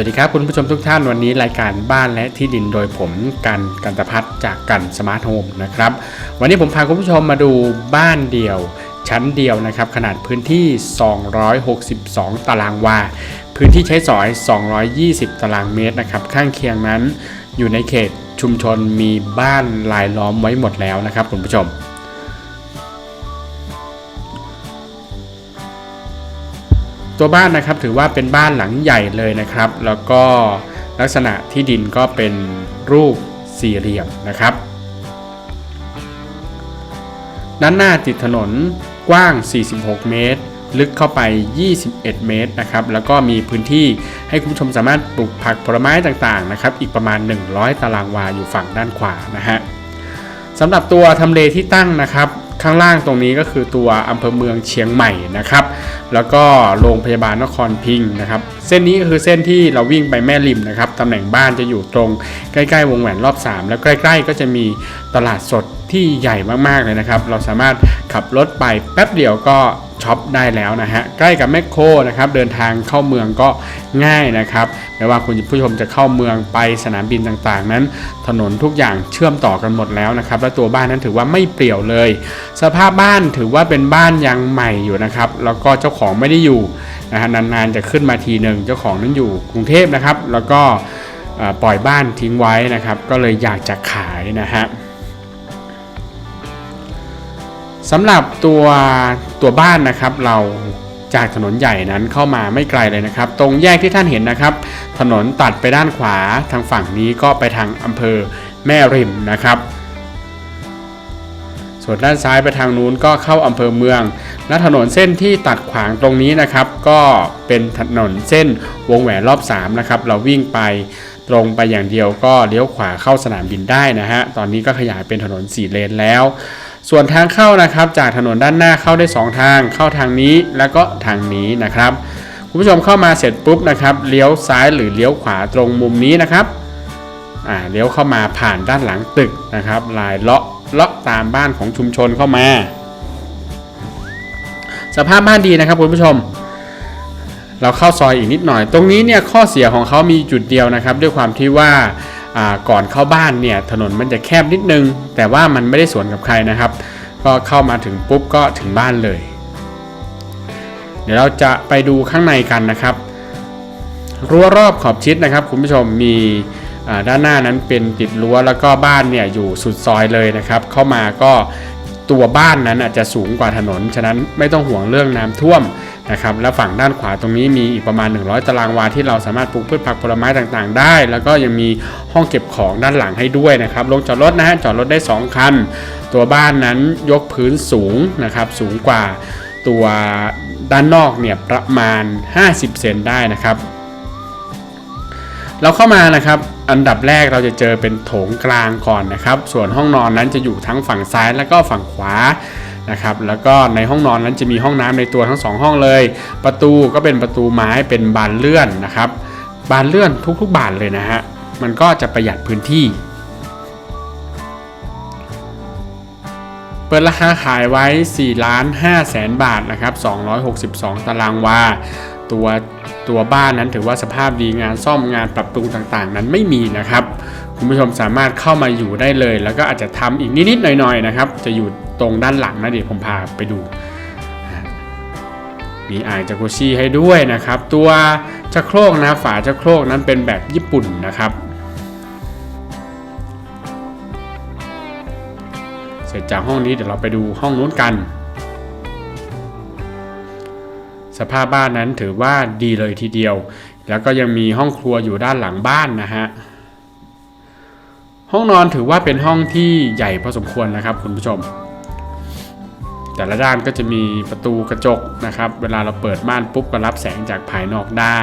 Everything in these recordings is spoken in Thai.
วัสดีครับคุณผู้ชมทุกท่านวันนี้รายการบ้านและที่ดินโดยผมกันกันตพัฒจากกันสมาร์ทโฮมนะครับวันนี้ผมพาคุณผู้ชมมาดูบ้านเดี่ยวชั้นเดียวนะครับ ขนาดพื้นที่ 262 ตารางวา พื้นที่ใช้สอย 220 ตารางเมตรนะครับ ข้างเคียงนั้นอยู่ในเขตชุมชนมีบ้านลายล้อมไว้หมดแล้วนะครับคุณผู้ชม ตัวบ้านนะครับถือว่าเป็นบ้านหลังใหญ่เลยนะครับ แล้วก็ลักษณะที่ดินก็เป็นรูปสี่เหลี่ยมนะครับ ด้านหน้าติดถนนกว้าง 46 เมตร ลึกเข้าไป 21 เมตรนะครับ แล้วก็มีพื้นที่ให้คุณผู้ชมสามารถปลูกผักผลไม้ต่างๆนะครับ อีกประมาณ 100 ตารางวาอยู่ฝั่งด้านขวานะฮะสำหรับตัวทำเลที่ตั้งนะครับ ข้างล่างตรงนี้ก็คือตัวอำเภอเมืองเชียงใหม่นะครับ แล้วก็โรงพยาบาลนครพิงค์นะครับ เส้นนี้ก็คือเส้นที่เราวิ่งไปแม่ริมนะครับตำแหน่งบ้านจะอยู่ตรงใกล้ ๆ วงแหวนรอบ 3 แล้วใกล้ ๆ ก็จะมีตลาดสด ที่ใหญ่มากๆเลยนะครับ เราสามารถขับรถไปแป๊บเดียวก็ช็อปได้แล้วนะฮะ ใกล้กับแมคโครนะครับเดินทางเข้าเมืองก็ง่ายนะครับไม่ว่าคุณผู้ชมจะเข้าเมืองไปสนามบินต่างๆ นั้น ถนนทุกอย่างเชื่อมต่อกันหมดแล้วนะครับและตัวบ้านนั้นถือว่าไม่เปลี่ยวเลย สภาพบ้านถือว่าเป็นบ้านยังใหม่อยู่นะครับแล้วก็เจ้าของไม่ได้อยู่นะฮะนานๆจะขึ้นมาทีหนึ่งเจ้าของนั้นอยู่กรุงเทพนะครับ แล้วก็ปล่อยบ้านทิ้งไว้นะครับ ก็เลยอยากจะขายนะฮะ สำหรับตัวตัวบ้านนะครับเราจากถนนใหญ่นั้นเข้ามาไม่ไกลเลยนะครับ ตรงแยกที่ท่านเห็นนะครับ ถนนตัดไปด้านขวาทางฝั่งนี้ก็ไปทางอำเภอแม่ริมนะครับ ส่วนด้านซ้ายไปทางนู้นก็เข้าอำเภอเมือง และถนนเส้นที่ตัดขวางตรงนี้นะครับ ก็เป็นถนนเส้นวงแหวนรอบ3นะครับเราวิ่งไปตรงไปอย่างเดียวก็เลี้ยวขวาเข้าสนามบินได้นะฮะตอนนี้ก็ขยายเป็นถนน4เลนแล้ว ส่วนทางเข้านะครับจากถนนด้านหน้าเข้าได้ 2 ทาง เข้าทางนี้แล้วก็ทางนี้นะครับคุณผู้ชมเข้ามาเสร็จปุ๊บนะครับเลี้ยวซ้ายหรือเลี้ยวขวาตรงมุมนี้นะครับอ่าเลี้ยวเข้ามาผ่านด้านหลังตึกนะครับลายเลาะเลาะตามบ้านของชุมชนเข้ามา สภาพบ้านดีนะครับคุณผู้ชม เราเข้าซอยอีกนิดหน่อย ตรงนี้เนี่ยข้อเสียของเขามีจุดเดียวนะครับ ด้วยความที่ว่าอ่า ก่อนเข้าบ้านเนี่ยถนนมันจะแคบนิดนึง แต่ว่ามันไม่ได้สวนกับใครนะครับ ก็เข้ามาถึงปุ๊บก็ถึงบ้านเลย เดี๋ยวเราจะไปดูข้างในกันนะครับ รั้วรอบขอบชิดนะครับ คุณผู้ชมมีด้านหน้านั้นเป็นติดรั้วแล้วก็บ้านเนี่ยอยู่สุดซอยเลยนะครับ เข้ามาก็ตัวบ้านนั้นอาจจะสูงกว่าถนน ฉะนั้นไม่ต้องห่วงเรื่องน้ำท่วม นะครับและฝั่งด้านขวาตรงนี้มีอีกประมาณ 100 ตารางวาที่เราสามารถปลูกพืชผักผลไม้ต่างๆ ได้ แล้วก็ยังมีห้องเก็บของด้านหลังให้ด้วยนะครับลงจอดรถนะฮะจอดรถได้ 2 คัน ตัวบ้านนั้นยกพื้นสูงนะครับสูงกว่าตัวด้านนอกเนี่ยประมาณ 50 เซนได้นะครับ เราเข้ามานะครับอันดับแรกเราจะเจอเป็นโถงกลางก่อนนะครับ ส่วนห้องนอนนั้นจะอยู่ทั้งฝั่งซ้ายและก็ฝั่งขวา นะครับแล้วก็ในห้องนอนนั้นจะมีห้องน้ำในตัวทั้งสองห้องเลย ประตูก็เป็นประตูไม้เป็นบานเลื่อนนะครับบานเลื่อนทุกๆบานเลยนะฮะมันก็จะประหยัดพื้นที่ เปิดราคาขายไว้4ล้าน5แสนบาทนะครับ262 ตารางวาตัวตัวบ้านนั้นถือว่าสภาพดีงานซ่อมงานปรับปรุงต่างๆ นั้นไม่มีนะครับ คุณผู้ชมสามารถเข้ามาอยู่ได้เลย แล้วก็อาจจะทำอีกนิดๆหน่อยๆนะครับ จะอยู่ตรงด้านหลังนะเดี๋ยวผมพาไปดู มีอ่างจากุชิให้ด้วยนะครับ ตัวชักโครกนะฝาชักโครกนั้นเป็นแบบญี่ปุ่นนะครับ เสร็จจากห้องนี้เดี๋ยวเราไปดูห้องนู้นกันสภาพบ้านนั้นถือว่าดีเลยทีเดียว แล้วก็ยังมีห้องครัวอยู่ด้านหลังบ้านนะฮะ ห้องนอนถือว่าเป็นห้องที่ใหญ่พอสมควรนะครับ คุณผู้ชม แต่ละด้านก็จะมีประตูกระจกนะครับ เวลาเราเปิดม่านปุ๊บก็รับแสงจากภายนอกได้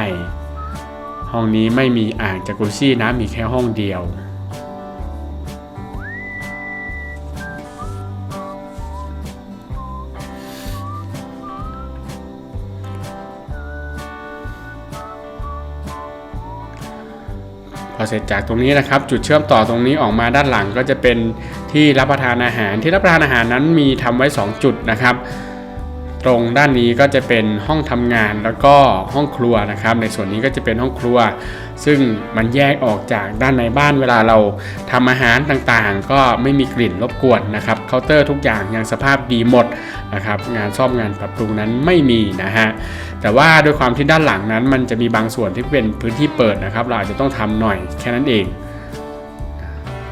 ห้องนี้ไม่มีอ่างจากุซี่นะมีแค่ห้องเดียว พอเสร็จจากตรงนี้นะครับ จุดเชื่อมต่อตรงนี้ออกมาด้านหลังก็จะเป็นที่รับประทานอาหารที่รับประทานอาหารนั้นมีทำไว้ 2 จุดนะครับ ตรงด้านนี้ก็จะเป็นห้องทำงานแล้วก็ห้องครัวนะครับ ในส่วนนี้ก็จะเป็นห้องครัว ซึ่งมันแยกออกจากด้านในบ้านเวลาเราทำอาหารต่างๆ ก็ไม่มีกลิ่นรบกวนนะครับเคาน์เตอร์ทุกอย่างยังสภาพดีหมดนะครับงานซ่อมงานปรับปรุงนั้นไม่มีนะฮะแต่ว่าด้วยความที่ด้านหลังนั้น มันจะมีบางส่วนที่เป็นพื้นที่เปิดนะครับ เราอาจจะต้องทำหน่อยแค่นั้นเอง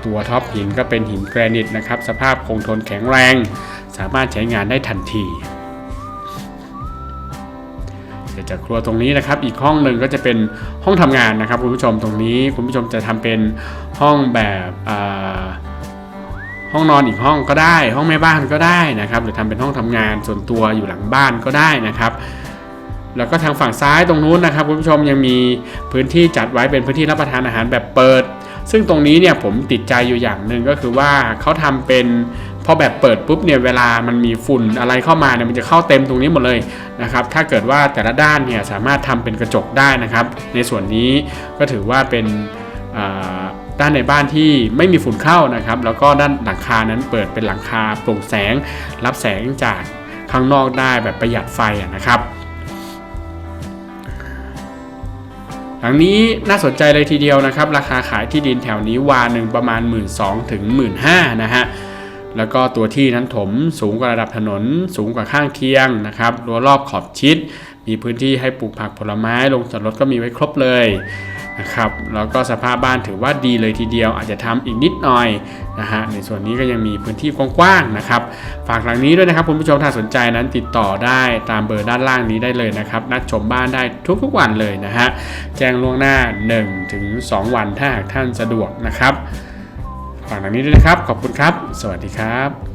ตัวท็อปหินก็เป็นหินแกรนิตนะครับ สภาพคงทนแข็งแรง สามารถใช้งานได้ทันที เดี๋ยวจากครัวตรงนี้นะครับ อีกห้องหนึ่งก็จะเป็นห้องทำงานนะครับคุณผู้ชมตรงนี้คุณผู้ชมจะทำเป็นห้องแบบห้องนอนอีกห้องก็ได้ ห้องแม่บ้านก็ได้นะครับ หรือทำเป็นห้องทำงานส่วนตัวอยู่หลังบ้านก็ได้นะครับแล้วก็ทางฝั่งซ้ายตรงนู้นนะครับคุณผู้ชมยังมีพื้นที่จัดไว้เป็นพื้นที่รับประทานอาหารแบบเปิด ซึ่งตรงนี้เนี่ยผมติดใจอยู่อย่างหนึ่งก็คือว่าเขาทำเป็น พอแบบเปิดปุ๊บเนี่ยเวลามันมีฝุ่นอะไรเข้ามาเนี่ยมันจะเข้าเต็มตรงนี้หมดเลยนะครับถ้าเกิดว่าแต่ละด้านเนี่ยสามารถทำเป็นกระจกได้นะครับ ในส่วนนี้ก็ถือว่าเป็นด้านในบ้านที่ไม่มีฝุ่นเข้านะครับ แล้วก็ด้านหลังคานั้นเปิดเป็นหลังคาโปร่งแสง รับแสงจากข้างนอกได้แบบประหยัดไฟะนะครับหลังนี้น่าสนใจเลยทีเดียวนะครับ ราคาขายที่ดินแถวนี้วาหนึ่งประมาณ 1 2ื่นถึงหมื่นนะฮะ แล้วก็ตัวที่นั้นถมสูงกว่าระดับถนน สูงกว่าข้างเคียงนะครับรั้วรอบขอบชิด มีพื้นที่ให้ปลูกผักผลไม้ลงจอดรถก็มีไว้ครบเลยนะครับแล้วก็สภาพบ้านถือว่าดีเลยทีเดียว อาจจะทำอีกนิดหน่อยนะฮะในส่วนนี้ก็ยังมีพื้นที่กว้างๆนะครับ ฝากหลังนี้ด้วยนะครับคุณผู้ชมถ้าสนใจนั้นติดต่อได้ตามเบอร์ด้านล่างนี้ได้เลยนะครับ นัดชมบ้านได้ทุกๆวันเลยนะฮะแจ้งล่วงหน้า 1-2ถึง2วันถ้าหากท่านสะดวกนะครับ ฝากหลังนี้ด้วยนะครับ ขอบคุณครับ สวัสดีครับ